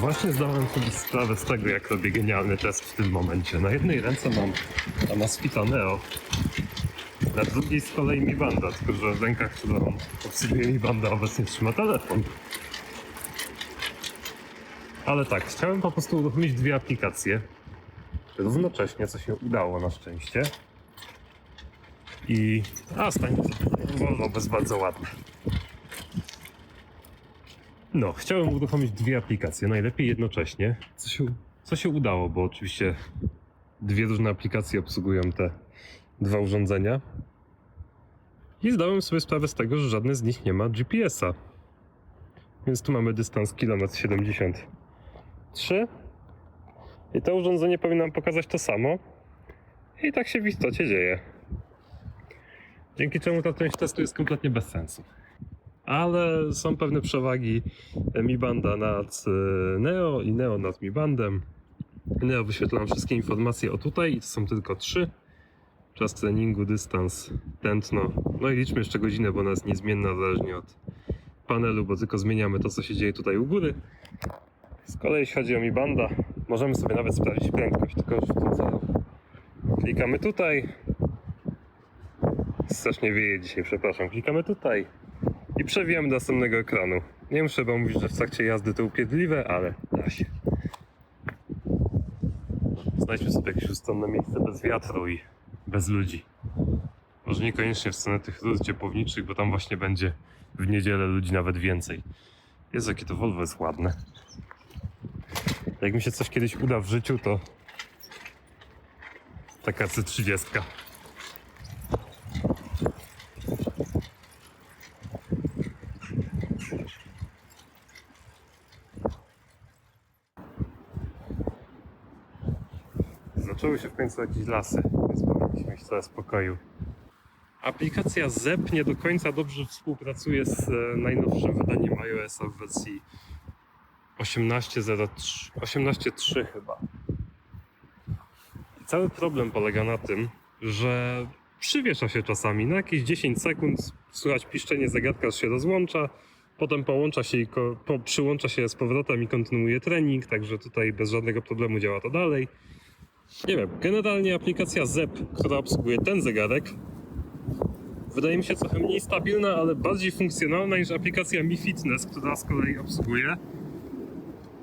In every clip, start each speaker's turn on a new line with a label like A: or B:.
A: Właśnie zdałem sobie sprawę z tego, jak robię genialny test w tym momencie. Na jednej ręce mam Amazfita Neo, na drugiej z kolei Mi Banda, tylko że w rękach, którą obsługuje Mi Banda obecnie trzyma telefon. Ale tak, chciałem po prostu uruchomić dwie aplikacje równocześnie, co się udało na szczęście. I... A, stanie wolno, bez bardzo ładne. No, chciałem uruchomić dwie aplikacje, najlepiej jednocześnie. Co się, co się udało, bo oczywiście dwie różne aplikacje obsługują te dwa urządzenia. I zdałem sobie sprawę z tego, że żadne z nich nie ma GPS-a. Więc tu mamy dystans kilometr 73. I to urządzenie powinno nam pokazać to samo. I tak się w istocie dzieje. Dzięki czemu ta część testu jest kompletnie bez sensu. Ale są pewne przewagi Mi Banda nad e, Neo i Neo nad Mi Bandem. Neo wyświetla nam wszystkie informacje o tutaj i to są tylko trzy. Czas treningu, dystans, tętno. No i liczmy jeszcze godzinę, bo ona jest niezmienna zależnie od panelu, bo tylko zmieniamy to, co się dzieje tutaj u góry. Z kolei jeśli chodzi o Mi Banda, możemy sobie nawet sprawdzić prędkość, tylko już w tym celu. Klikamy tutaj. Strasznie wieje dzisiaj, przepraszam. Klikamy tutaj przewijamy do następnego ekranu. Nie muszę wam mówić, że w trakcie jazdy to upierdliwe, ale da się. Znajdźmy sobie jakieś ustronne miejsce bez wiatru i bez ludzi. Może niekoniecznie w stronę tych rur ciepłowniczych, bo tam właśnie będzie w niedzielę ludzi nawet więcej. Jezu, jakie to Volvo jest ładne. Jak mi się coś kiedyś uda w życiu, to taka C30. Zaczęły się w końcu jakieś lasy, więc powinniśmy mieć trochę spokoju. Aplikacja ZEP nie do końca dobrze współpracuje z e, najnowszym wydaniem iOS-a w wersji 18.03 18.3 chyba. I cały problem polega na tym, że przywiesza się czasami na jakieś 10 sekund, słychać piszczenie zegarka, się rozłącza, potem połącza się i po, przyłącza się z powrotem i kontynuuje trening, także tutaj bez żadnego problemu działa to dalej. Nie wiem, generalnie aplikacja ZEP, która obsługuje ten zegarek, wydaje mi się trochę mniej stabilna, ale bardziej funkcjonalna niż aplikacja Mi Fitness, która z kolei obsługuje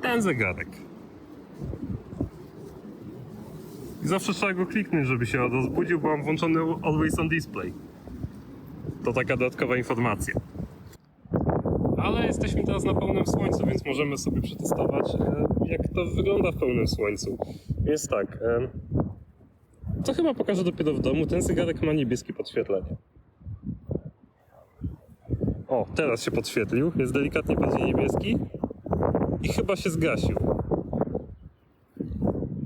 A: ten zegarek. I zawsze trzeba go kliknąć, żeby się rozbudził, bo mam włączony Always on Display. To taka dodatkowa informacja. Ale jesteśmy teraz na pełnym słońcu, więc możemy sobie przetestować, e, jak to wygląda w pełnym słońcu. Więc tak, to chyba pokażę dopiero w domu. Ten zegarek ma niebieskie podświetlenie. O, teraz się podświetlił. Jest delikatnie bardziej niebieski i chyba się zgasił.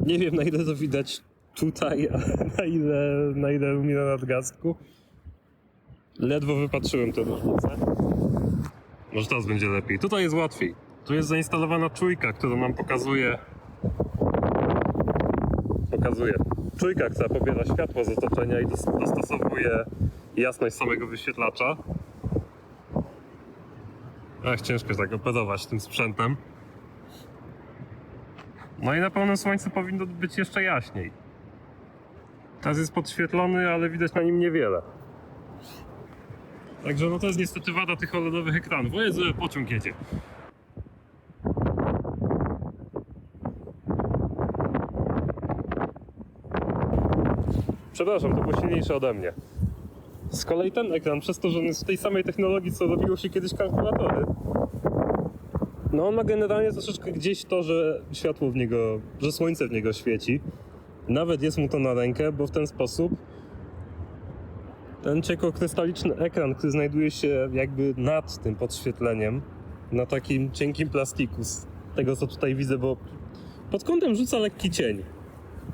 A: Nie wiem na ile to widać tutaj, a na ile, na ile mnie na nadgarstku. Ledwo wypatrzyłem tę różnicę. Może teraz będzie lepiej. Tutaj jest łatwiej. Tu jest zainstalowana czujka, która nam pokazuje. Pokazuje. Czujka, która pobiera światło z otoczenia i dos- dostosowuje jasność samego wyświetlacza. Ach, ciężko tak operować tym sprzętem. No i na pełnym słońcu powinno być jeszcze jaśniej. Teraz jest podświetlony, ale widać na nim niewiele. Także no to jest niestety wada tych OLEDowych ekranów. O Jezu, pociąg jedzie. Przepraszam, to było silniejsze ode mnie. Z kolei ten ekran, przez to, że on jest w tej samej technologii, co robiło się kiedyś kalkulatory, no on ma generalnie troszeczkę gdzieś to, że światło w niego, że słońce w niego świeci. Nawet jest mu to na rękę, bo w ten sposób ten cienkokrystaliczny ekran, który znajduje się jakby nad tym podświetleniem, na takim cienkim plastiku, z tego co tutaj widzę, bo pod kątem rzuca lekki cień.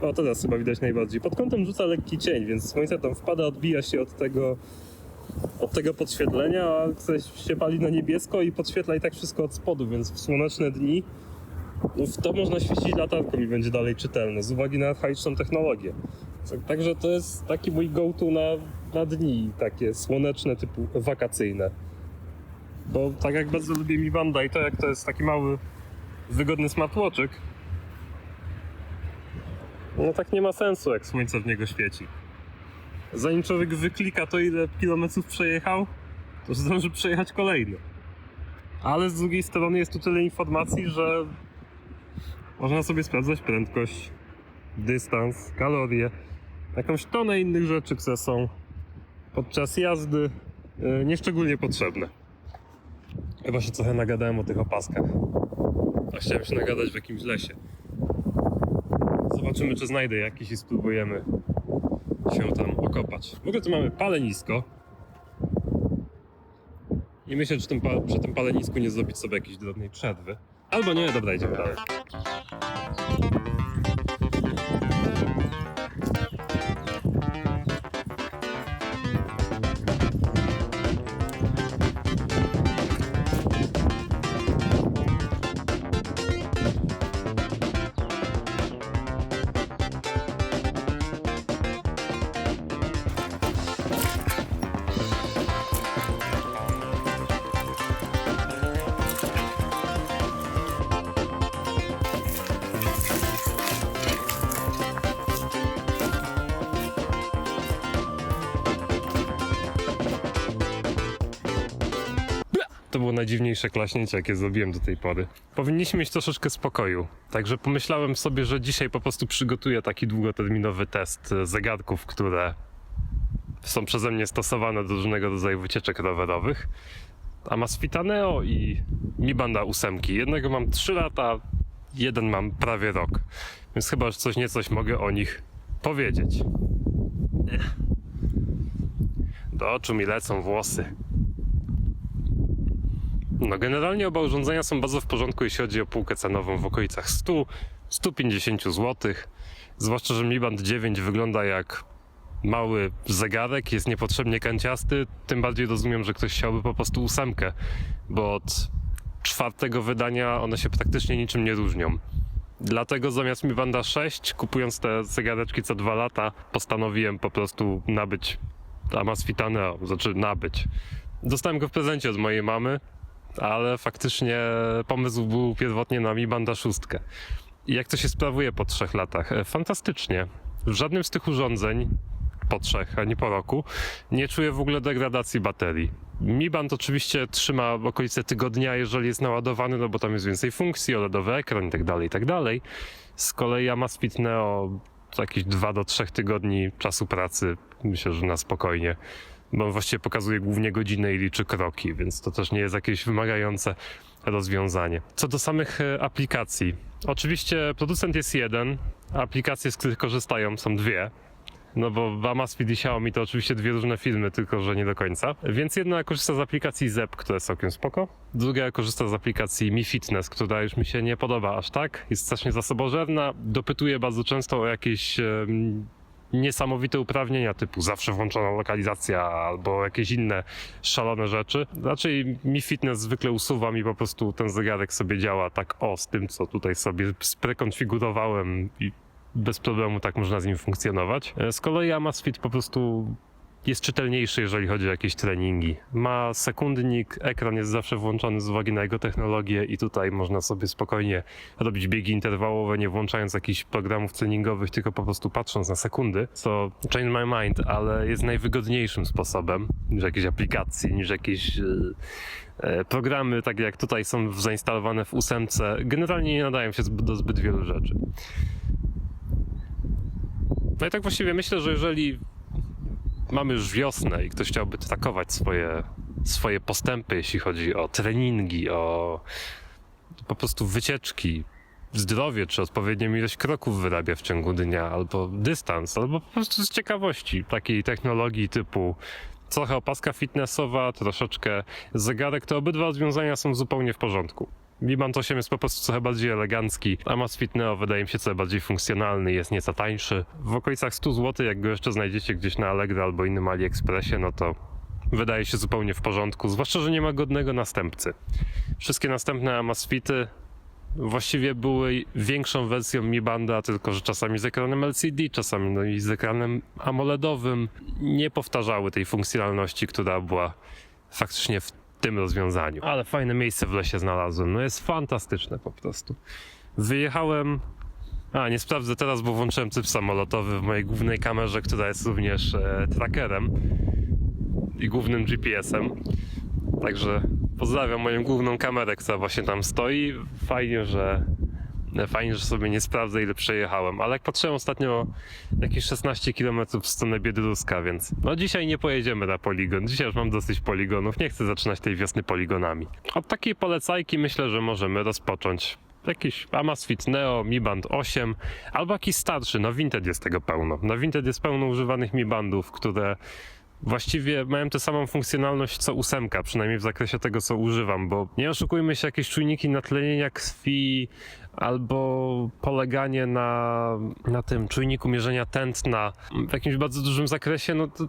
A: O, teraz chyba widać najbardziej. Pod kątem rzuca lekki cień, więc słońce tam wpada, odbija się od tego, od tego podświetlenia, a się pali na niebiesko i podświetla i tak wszystko od spodu, więc w słoneczne dni no w to można świecić latarką i będzie dalej czytelne, z uwagi na archaiczną technologię. Tak- Także to jest taki mój go-to na, na dni takie słoneczne, typu wakacyjne. Bo tak jak bardzo lubię Mi i to jak to jest taki mały, wygodny smartwatchek. No tak nie ma sensu, jak słońce w niego świeci. Zanim człowiek wyklika to, ile kilometrów przejechał, to zdąży przejechać kolejny. Ale z drugiej strony jest tu tyle informacji, że można sobie sprawdzać prędkość, dystans, kalorie, jakąś tonę innych rzeczy, które są podczas jazdy e, nieszczególnie potrzebne. Chyba się trochę nagadałem o tych opaskach. A chciałem się nagadać w jakimś lesie. Zobaczymy, czy znajdę jakiś i spróbujemy się tam okopać. W ogóle tu mamy palenisko. I myślę, pa- przy tym palenisku nie zrobić sobie jakiejś drobnej przerwy. Albo nie, dobra, idziemy dalej. To było najdziwniejsze klaśnięcie, jakie zrobiłem do tej pory. Powinniśmy mieć troszeczkę spokoju. Także pomyślałem sobie, że dzisiaj po prostu przygotuję taki długoterminowy test e, zegarków, które są przeze mnie stosowane do różnego rodzaju wycieczek rowerowych. Amazfita Neo i Mi Banda 8. Jednego mam 3 lata, jeden mam prawie rok. Więc chyba, że coś niecoś mogę o nich powiedzieć. Do oczu mi lecą włosy. No, generalnie oba urządzenia są bardzo w porządku, jeśli chodzi o półkę cenową w okolicach 100-150 zł. Zwłaszcza, że Mi Band 9 wygląda jak mały zegarek, jest niepotrzebnie kanciasty. Tym bardziej rozumiem, że ktoś chciałby po prostu ósemkę, bo od czwartego wydania one się praktycznie niczym nie różnią. Dlatego zamiast Mi Banda 6, kupując te zegareczki co dwa lata, postanowiłem po prostu nabyć Amazfita Neo, znaczy nabyć. Dostałem go w prezencie od mojej mamy, ale faktycznie pomysł był pierwotnie na Mi Banda 6. I jak to się sprawuje po trzech latach? E, Fantastycznie. W żadnym z tych urządzeń, po trzech, a nie po roku, nie czuję w ogóle degradacji baterii. Mi Band oczywiście trzyma okolice tygodnia, jeżeli jest naładowany, no bo tam jest więcej funkcji, OLEDowy ekran i tak dalej, i tak. Z kolei Amazfit Neo jakieś 2 do 3 tygodni czasu pracy, myślę, że na spokojnie bo on właściwie pokazuje głównie godzinę i liczy kroki, więc to też nie jest jakieś wymagające rozwiązanie. Co do samych e, aplikacji. Oczywiście producent jest jeden, aplikacje, z których korzystają są dwie. No bo Amazfit i Xiaomi to oczywiście dwie różne firmy, tylko że nie do końca. Więc jedna korzysta z aplikacji ZEP, która jest całkiem spoko. Druga korzysta z aplikacji Mi Fitness, która już mi się nie podoba aż tak. Jest strasznie zasobożerna. Dopytuje bardzo często o jakieś niesamowite uprawnienia typu zawsze włączona lokalizacja albo jakieś inne szalone rzeczy. Raczej Mi Fitness zwykle usuwa mi po prostu ten zegarek sobie działa tak o z tym, co tutaj sobie sprekonfigurowałem i bez problemu tak można z nim funkcjonować. E, Z kolei Amazfit po prostu jest czytelniejszy, jeżeli chodzi o jakieś treningi. Ma sekundnik, ekran jest zawsze włączony z uwagi na jego technologię i tutaj można sobie spokojnie robić biegi interwałowe, nie włączając jakichś programów treningowych, tylko po prostu patrząc na sekundy, co change my mind, ale jest najwygodniejszym sposobem niż jakieś aplikacje, niż jakieś e, e, programy, takie jak tutaj są zainstalowane w ósemce, generalnie nie nadają się do zbyt wielu rzeczy. No i tak właściwie myślę, że jeżeli mamy już wiosnę i ktoś chciałby trakować swoje, swoje postępy, jeśli chodzi o treningi, o po prostu wycieczki, zdrowie, czy odpowiednią ilość kroków wyrabia w ciągu dnia, albo dystans, albo po prostu z ciekawości takiej technologii typu trochę opaska fitnessowa, troszeczkę zegarek, to obydwa rozwiązania są zupełnie w porządku. Mi Band 8 jest po prostu trochę bardziej elegancki, Amazfit Neo wydaje mi się trochę bardziej funkcjonalny, jest nieco tańszy. W okolicach 100 zł, jak go jeszcze znajdziecie gdzieś na Allegro albo innym AliExpressie, no to wydaje się zupełnie w porządku, zwłaszcza, że nie ma godnego następcy. Wszystkie następne Amazfity właściwie były większą wersją Mi Banda, tylko że czasami z ekranem LCD, czasami no i z ekranem AMOLEDowym. Nie powtarzały tej funkcjonalności, która była faktycznie w tym rozwiązaniu. Ale fajne miejsce w lesie znalazłem. No jest fantastyczne po prostu. Wyjechałem. A, nie sprawdzę teraz, bo włączyłem typ samolotowy w mojej głównej kamerze, która jest również e, trackerem i głównym GPS-em. Także pozdrawiam moją główną kamerę, która właśnie tam stoi. Fajnie, że fajnie, że sobie nie sprawdzę ile przejechałem, ale jak patrzyłem ostatnio jakieś 16 km w stronę Biedruska, więc no dzisiaj nie pojedziemy na poligon. Dzisiaj już mam dosyć poligonów, nie chcę zaczynać tej wiosny poligonami. Od takiej polecajki myślę, że możemy rozpocząć. Jakiś Amazfit Neo, Mi Band 8, albo jakiś starszy, no Vinted jest tego pełno. Na Vinted jest pełno używanych Mi Bandów, które właściwie mają tę samą funkcjonalność co ósemka, przynajmniej w zakresie tego, co używam, bo nie oszukujmy się, jakieś czujniki natlenienia krwi albo poleganie na, na tym czujniku mierzenia tętna w jakimś bardzo dużym zakresie, no to,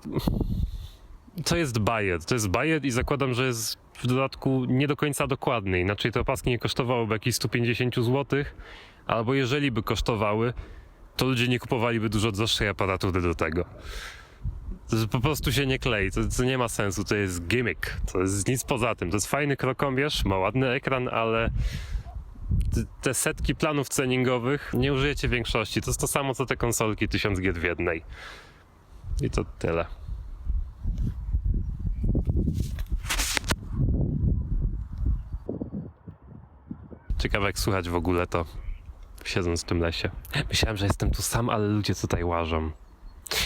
A: to jest bajet. To jest bajet i zakładam, że jest w dodatku nie do końca dokładny, inaczej te opaski nie kosztowałyby jakieś 150 zł, albo jeżeli by kosztowały, to ludzie nie kupowaliby dużo droższej aparatury do tego. Po prostu się nie klei, to, to nie ma sensu, to jest gimmick, to jest nic poza tym. To jest fajny krokomierz, ma ładny ekran, ale te setki planów treningowych nie użyjecie większości. To jest to samo co te konsolki 1000 gier w jednej. I to tyle. Ciekawe jak słychać w ogóle to siedząc w tym lesie. Myślałem, że jestem tu sam, ale ludzie tutaj łażą.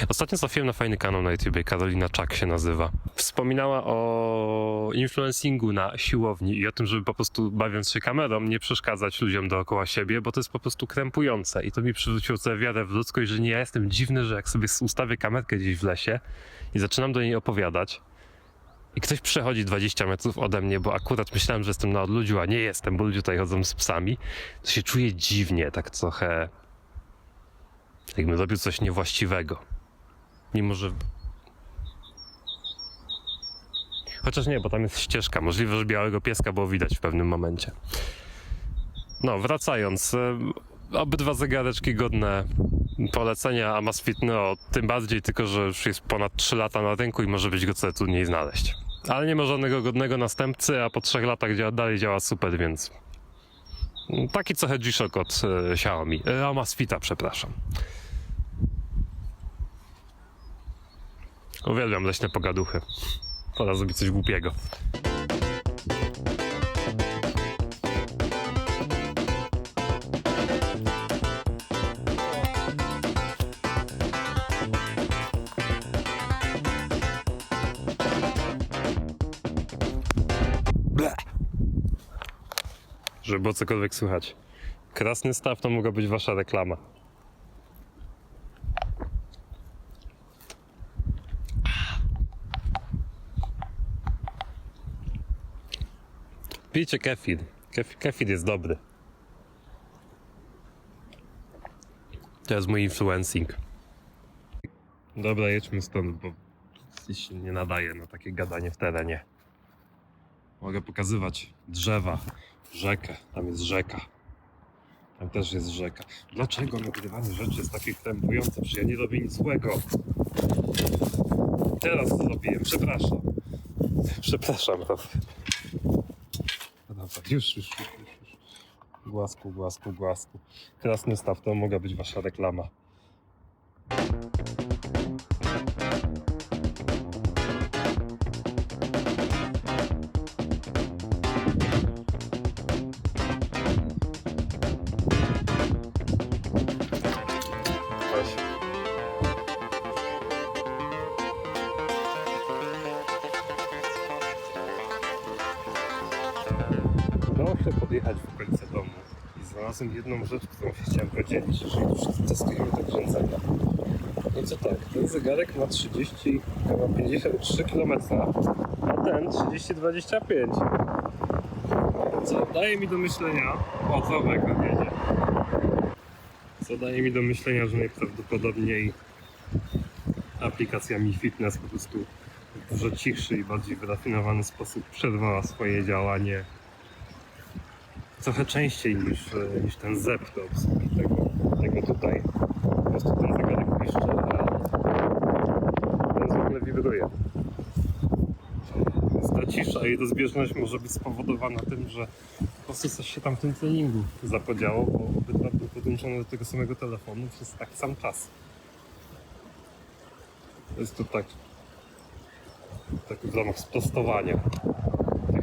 A: Ostatnio trafiłem na fajny kanał na YouTubie, Karolina Czak się nazywa. Wspominała o influencingu na siłowni i o tym, żeby po prostu bawiąc się kamerą nie przeszkadzać ludziom dookoła siebie, bo to jest po prostu krępujące i to mi przywróciło tę wiarę w ludzkość, że nie ja jestem dziwny, że jak sobie ustawię kamerkę gdzieś w lesie i zaczynam do niej opowiadać i ktoś przechodzi 20 metrów ode mnie, bo akurat myślałem, że jestem na odludziu, a nie jestem, bo ludzie tutaj chodzą z psami, to się czuję dziwnie, tak trochę jakbym zrobił coś niewłaściwego. Mimo, że. Chociaż nie, bo tam jest ścieżka. Możliwe, że białego pieska było widać w pewnym momencie. No, wracając. em, Obydwa zegareczki godne polecenia Amazfit Neo, tym bardziej tylko, że już jest ponad 3 lata na rynku i może być go coraz trudniej znaleźć. Ale nie ma żadnego godnego następcy, a po 3 latach dalej działa super, więc taki trochę G-Shock od e, Xiaomi. Amazfita, przepraszam. Uwielbiam leśne pogaduchy. Pora zrobić coś głupiego. Żeby było cokolwiek słychać. Krasny staw to mogła być wasza reklama. Pijcie kefir. Kef, kefir jest dobry. To jest mój influencing. Dobra, jedźmy stąd, bo się nie nadaje na takie gadanie w terenie. Mogę pokazywać drzewa, rzekę. Tam jest rzeka. Tam też jest rzeka. Dlaczego nagrywanie rzeczy jest takie krępujące? Przecież ja nie robię nic złego. Teraz to zrobiłem, przepraszam. Przepraszam, Rafał. Już, już, już, już, już. Głasku, głasku, głasku. Krasny staw, to mogła być wasza reklama. Się podjechać w okolice domu i znalazłem jedną rzecz, którą się chciałem podzielić, jeżeli już testujemy te urządzenia. No co tak, ten zegarek ma 30, ma 53 km, a ten 30-25. Co daje mi do myślenia, o jak jedzie. Co daje mi do myślenia, że najprawdopodobniej aplikacja Mi Fitness po prostu w dużo cichszy i bardziej wyrafinowany sposób przerwała swoje działanie trochę częściej niż, e, niż ten zep do obsługi tego, tego tutaj. Po prostu ten zegarek piszczy, a ten ogóle wibruje. Więc ta cisza i rozbieżność może być spowodowana tym, że po prostu coś się tam w tym treningu zapodziało, bo obydwa były podłączone do tego samego telefonu przez taki sam czas. Jest to tak, tak w ramach sprostowania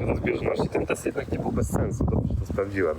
A: taka rozbieżność i ten test jednak nie był bez sensu, dobrze to sprawdziłem.